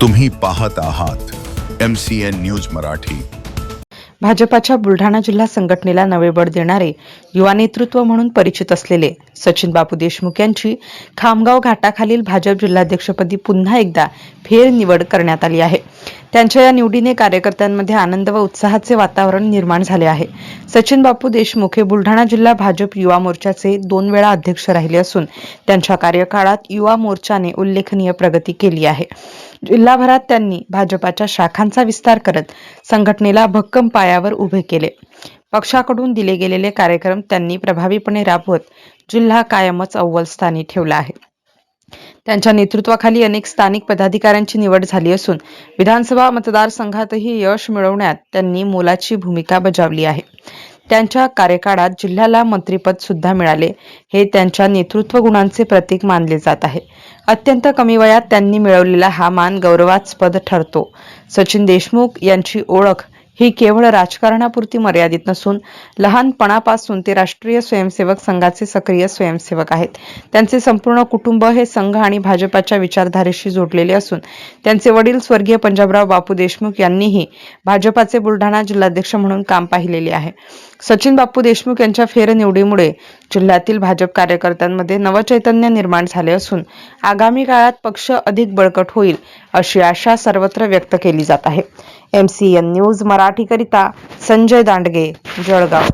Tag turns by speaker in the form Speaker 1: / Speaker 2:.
Speaker 1: तुम्ही पाहत आहात M C N news Marathi.
Speaker 2: भाजपाच्या बुलढाणा जिल्हा संघटनेला नवे बळ देणारे युवा नेतृत्व म्हणून परिचित असलेले सचिन बापू देशमुख यांची खामगाव घाटाखालील भाजप जिल्हाध्यक्षपदी पुन्हा एकदा फेरनिवड करण्यात आली आहे. त्यांच्या या निवडीने कार्यकर्त्यांमध्ये आनंद व उत्साहाचे वातावरण निर्माण झाले आहे. सचिन बापू देशमुख हे बुलढाणा जिल्हा भाजप युवा मोर्चाचे दोन वेळा अध्यक्ष राहिले असून त्यांच्या कार्यकाळात युवा मोर्चाने उल्लेखनीय प्रगती केली आहे. जिल्हाभरात त्यांनी भाजपाच्या शाखांचा विस्तार करत संघटनेला भक्कम पायावर उभे केले. पक्षाकडून दिले गेलेले कार्यक्रम त्यांनी प्रभावीपणे राबवत जिल्हा कायमच अव्वल स्थानी ठेवला आहे. त्यांच्या नेतृत्वाखाली अनेक स्थानिक पदाधिकाऱ्यांची निवड झाली असून विधानसभा मतदारसंघातही यश मिळवण्यात त्यांनी मोलाची भूमिका बजावली आहे. त्यांच्या कार्यकाळात जिल्ह्याला मंत्रिपद सुद्धा मिळाले. हे त्यांच्या नेतृत्व गुणांचे प्रतीक मानले जात आहे. अत्यंत कमी वयात त्यांनी मिळवलेला हा मान गौरवास्पद ठरतो. सचिन देशमुख यांची ओळख ही केवळ राजकारणापुरती मर्यादित नसून लहानपणापासून ते राष्ट्रीय स्वयंसेवक संघाचे सक्रिय स्वयंसेवक आहेत. त्यांचे संपूर्ण कुटुंब हे संघ आणि भाजपाच्या विचारधारेशी जोडलेले असून त्यांचे वडील स्वर्गीय पंजाबराव बापू देशमुख यांनीही भाजपाचे बुलढाणा जिल्हाध्यक्ष म्हणून काम पाहिलेले आहे. सचिन बापू देशमुख यांच्या फेरनिवडीमुळे जिल्ह्यातील भाजप कार्यकर्त्यांमध्ये नवचैतन्य निर्माण झाले असून आगामी काळात पक्ष अधिक बळकट होईल अशी आशा सर्वत्र व्यक्त केली जात आहे. एम सी एन न्यूज मराठीकरिता संजय दांडगे जळगाव.